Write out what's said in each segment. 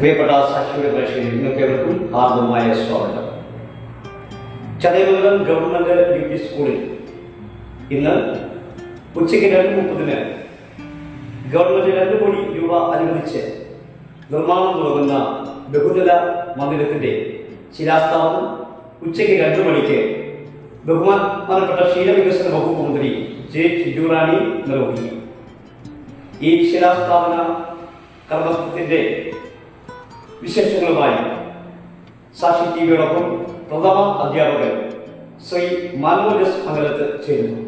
പ്രിയപ്പെട്ട സാക്ഷിയുടെ പ്രേക്ഷകർ അവർക്കും ഹാർദമായ സ്വാഗതം. ചതയമംഗലം ഗവൺമെന്റ് യു പി സ്കൂളിൽ ഇന്ന് ഉച്ചയ്ക്ക് രണ്ട് മുപ്പതിന് ഗവൺമെന്റ് രണ്ട് കോടി രൂപ അനുവദിച്ച് നിർമ്മാണം തുടങ്ങുന്ന ബഹുനില മന്ദിരത്തിന്റെ ശിലാസ്ഥാപനം ഉച്ചയ്ക്ക് രണ്ടു മണിക്ക് ബഹുമാനപ്പെട്ട ക്ഷീരവികസന വകുപ്പ് മന്ത്രി ജെ ജുറാണി നിർവഹിക്കും. ഈ ശിലാസ്ഥാപന കർമ്മത്തിന്റെ വിശേഷങ്ങളുമായി സാക്ഷി ടി വിയോടൊപ്പം പ്രഥമ അധ്യാപകൻ ശ്രീ മനോജസ് എസ് മംഗലത്ത് ചേരുന്നു.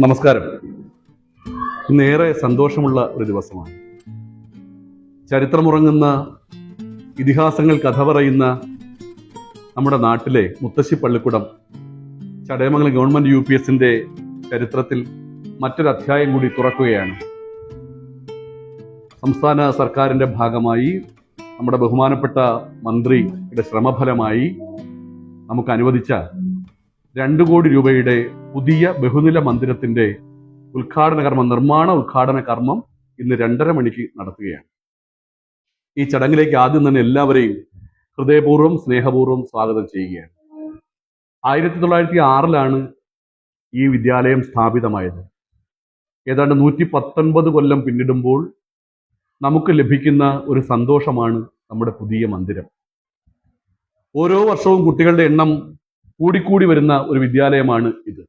നമസ്കാരം. ഇന്നേറെ സന്തോഷമുള്ള ഒരു ദിവസമാണ്. ചരിത്രമുറങ്ങുന്ന ഇതിഹാസങ്ങൾ കഥ പറയുന്ന നമ്മുടെ നാട്ടിലെ മുത്തശ്ശി പള്ളിക്കുടം ചടയമംഗലം ഗവൺമെന്റ് യു പി എസിന്റെ ചരിത്രത്തിൽ മറ്റൊരു അധ്യായം കൂടി തുറക്കുകയാണ്. സംസ്ഥാന സർക്കാരിന്റെ ഭാഗമായി നമ്മുടെ ബഹുമാനപ്പെട്ട മന്ത്രിയുടെ ശ്രമഫലമായി നമുക്ക് അനുവദിച്ച രണ്ടു കോടി രൂപയുടെ പുതിയ ബഹുനില മന്ദിരത്തിന്റെ ഉദ്ഘാടന കർമ്മം നിർമ്മാണ ഉദ്ഘാടന കർമ്മം ഇന്ന് രണ്ടര മണിക്ക് നടത്തുകയാണ്. ഈ ചടങ്ങിലേക്ക് ആദ്യം തന്നെ എല്ലാവരെയും ഹൃദയപൂർവം സ്നേഹപൂർവം സ്വാഗതം ചെയ്യുകയാണ്. ആയിരത്തി തൊള്ളായിരത്തി ആറിലാണ് ഈ വിദ്യാലയം സ്ഥാപിതമായത്. ഏതാണ്ട് നൂറ്റി പത്തൊൻപത് കൊല്ലം പിന്നിടുമ്പോൾ നമുക്ക് ലഭിക്കുന്ന ഒരു സന്തോഷമാണ് നമ്മുടെ പുതിയ മന്ദിരം. ഓരോ വർഷവും കുട്ടികളുടെ എണ്ണം കൂടിക്കൂടി വരുന്ന ഒരു വിദ്യാലയമാണ് ഇത്.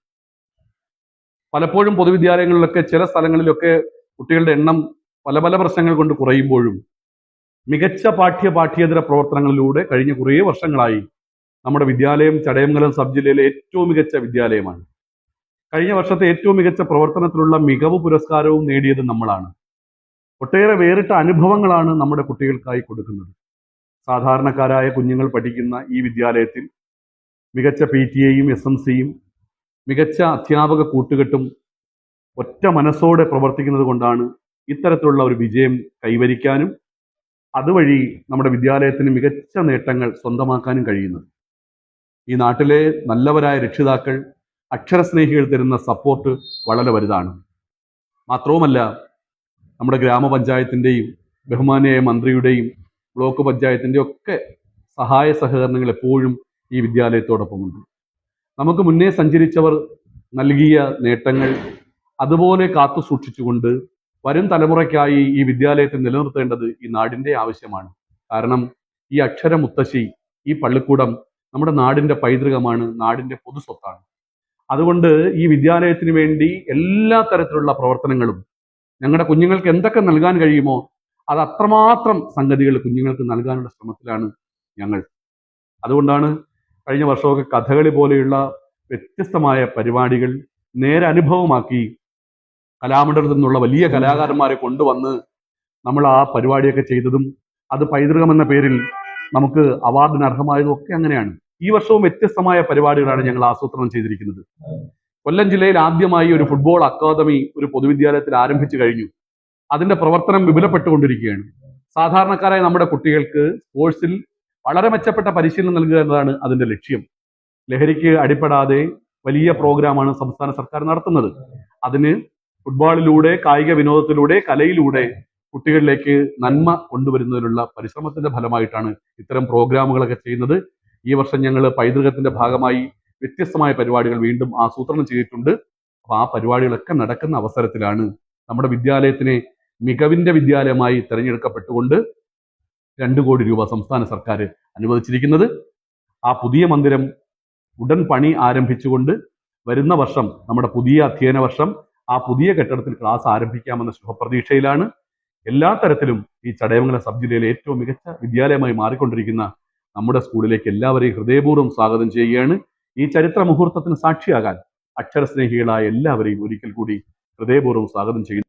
പലപ്പോഴും പൊതുവിദ്യാലയങ്ങളിലൊക്കെ ചില സ്ഥലങ്ങളിലൊക്കെ കുട്ടികളുടെ എണ്ണം പല പല പ്രശ്നങ്ങൾ കൊണ്ട് കുറയുമ്പോഴും മികച്ച പാഠ്യ പാഠ്യേതര പ്രവർത്തനങ്ങളിലൂടെ കഴിഞ്ഞ കുറേ വർഷങ്ങളായി നമ്മുടെ വിദ്യാലയം ചടയമംഗലം സബ് ജില്ലയിലെ ഏറ്റവും മികച്ച വിദ്യാലയമാണ്. കഴിഞ്ഞ വർഷത്തെ ഏറ്റവും മികച്ച പ്രവർത്തനത്തിലുള്ള മികവ് പുരസ്കാരവും നേടിയത് നമ്മളാണ്. ഒട്ടേറെ വേറിട്ട അനുഭവങ്ങളാണ് നമ്മുടെ കുട്ടികൾക്കായി കൊടുക്കുന്നത്. സാധാരണക്കാരായ കുഞ്ഞുങ്ങൾ പഠിക്കുന്ന ഈ വിദ്യാലയത്തിൽ മികച്ച പി ടി എയും എസ് എം സിയും മികച്ച അധ്യാപക കൂട്ടുകെട്ടും ഒറ്റ മനസ്സോടെ പ്രവർത്തിക്കുന്നത് കൊണ്ടാണ് ഇത്തരത്തിലുള്ള ഒരു വിജയം കൈവരിക്കാനും അതുവഴി നമ്മുടെ വിദ്യാലയത്തിന് മികച്ച നേട്ടങ്ങൾ സ്വന്തമാക്കാനും കഴിയുന്നത്. ഈ നാട്ടിലെ നല്ലവരായ രക്ഷിതാക്കൾ അക്ഷരസ്നേഹികൾ തരുന്ന സപ്പോർട്ട് വളരെ വലുതാണ്. മാത്രവുമല്ല നമ്മുടെ ഗ്രാമപഞ്ചായത്തിന്റെയും ബഹുമാനിയായ മന്ത്രിയുടെയും ബ്ലോക്ക് പഞ്ചായത്തിന്റെ ഒക്കെ സഹായ സഹകരണങ്ങൾ എപ്പോഴും ഈ വിദ്യാലയത്തോടൊപ്പമുണ്ട്. നമുക്ക് മുന്നേ സഞ്ചരിച്ചവർ നൽകിയ നേട്ടങ്ങൾ അതുപോലെ കാത്തു സൂക്ഷിച്ചുകൊണ്ട് വരും തലമുറയ്ക്കായി ഈ വിദ്യാലയത്തെ നിലനിർത്തേണ്ടത് ഈ നാടിന്റെ ആവശ്യമാണ്. കാരണം ഈ അക്ഷര മുത്തശ്ശി ഈ പള്ളിക്കൂടം നമ്മുടെ നാടിന്റെ പൈതൃകമാണ് നാടിന്റെ പൊതു സ്വത്താണ് അതുകൊണ്ട് ഈ വിദ്യാലയത്തിന് വേണ്ടി എല്ലാ തരത്തിലുള്ള പ്രവർത്തനങ്ങളും ഞങ്ങളുടെ കുഞ്ഞുങ്ങൾക്ക് എന്തൊക്കെ നൽകാൻ കഴിയുമോ അത് അത്രമാത്രം സംഗതികൾ കുഞ്ഞുങ്ങൾക്ക് നൽകാനുള്ള ശ്രമത്തിലാണ് ഞങ്ങൾ. അതുകൊണ്ടാണ് കഴിഞ്ഞ വർഷമൊക്കെ കഥകളി പോലെയുള്ള വ്യത്യസ്തമായ പരിപാടികൾ നേരെ അനുഭവമാക്കി കലാമണ്ഡലത്തിൽ നിന്നുള്ള വലിയ കലാകാരന്മാരെ കൊണ്ടുവന്ന് നമ്മൾ ആ പരിപാടിയൊക്കെ ചെയ്തതും അത് പൈതൃകം എന്ന പേരിൽ നമുക്ക് അവാർഡിന് അർഹമായതും ഒക്കെ അങ്ങനെയാണ്. ഈ വർഷവും വ്യത്യസ്തമായ പരിപാടികളാണ് ഞങ്ങൾ ആസൂത്രണം ചെയ്തിരിക്കുന്നത്. കൊല്ലം ജില്ലയിൽ ആദ്യമായി ഒരു ഫുട്ബോൾ അക്കാദമി ഒരു പൊതുവിദ്യാലയത്തിൽ ആരംഭിച്ചു കഴിഞ്ഞു. അതിന്റെ പ്രവർത്തനം വിപുലപ്പെട്ടുകൊണ്ടിരിക്കുകയാണ്. സാധാരണക്കാരായ നമ്മുടെ കുട്ടികൾക്ക് സ്പോർട്സിൽ വളരെ മെച്ചപ്പെട്ട പരിശീലനം നൽകുക എന്നതാണ് അതിന്റെ ലക്ഷ്യം. ലഹരിക്ക് അടിപ്പെടാതെ വലിയ പ്രോഗ്രാമാണ് സംസ്ഥാന സർക്കാർ നടത്തുന്നത്. അതിന് ഫുട്ബോളിലൂടെ കായിക വിനോദത്തിലൂടെ കലയിലൂടെ കുട്ടികളിലേക്ക് നന്മ കൊണ്ടുവരുന്നതിനുള്ള പരിശ്രമത്തിന്റെ ഫലമായിട്ടാണ് ഇത്തരം പ്രോഗ്രാമുകളൊക്കെ ചെയ്യുന്നത്. ഈ വർഷം ഞങ്ങൾ പൈതൃകത്തിന്റെ ഭാഗമായി വ്യത്യസ്തമായ പരിപാടികൾ വീണ്ടും ആസൂത്രണം ചെയ്തിട്ടുണ്ട്. അപ്പൊ ആ പരിപാടികളൊക്കെ നടക്കുന്ന അവസരത്തിലാണ് നമ്മുടെ വിദ്യാലയത്തിനെ മികവിന്റെ വിദ്യാലയമായി തിരഞ്ഞെടുക്കപ്പെട്ടുകൊണ്ട് രണ്ട് കോടി രൂപ സംസ്ഥാന സർക്കാർ അനുവദിച്ചിരിക്കുന്നത്. ആ പുതിയ മന്ദിരം ഉടൻ പണി ആരംഭിച്ചുകൊണ്ട് വരുന്ന വർഷം നമ്മുടെ പുതിയ അധ്യയന വർഷം ആ പുതിയ കെട്ടിടത്തിൽ ക്ലാസ് ആരംഭിക്കാമെന്ന ശുഭപ്രതീക്ഷയിലാണ്. എല്ലാ തരത്തിലും ഈ ചടയമംഗലം സബ് ജില്ലയിലെ ഏറ്റവും മികച്ച വിദ്യാലയമായി മാറിക്കൊണ്ടിരിക്കുന്ന നമ്മുടെ സ്കൂളിലേക്ക് എല്ലാവരെയും ഹൃദയപൂർവം സ്വാഗതം ചെയ്യുകയാണ്. ഈ ചരിത്ര മുഹൂർത്തത്തിന് സാക്ഷിയാകാൻ അക്ഷരസ്നേഹികളായ എല്ലാവരെയും ഒരിക്കൽ കൂടി ഹൃദയപൂർവം സ്വാഗതം ചെയ്യുന്നു.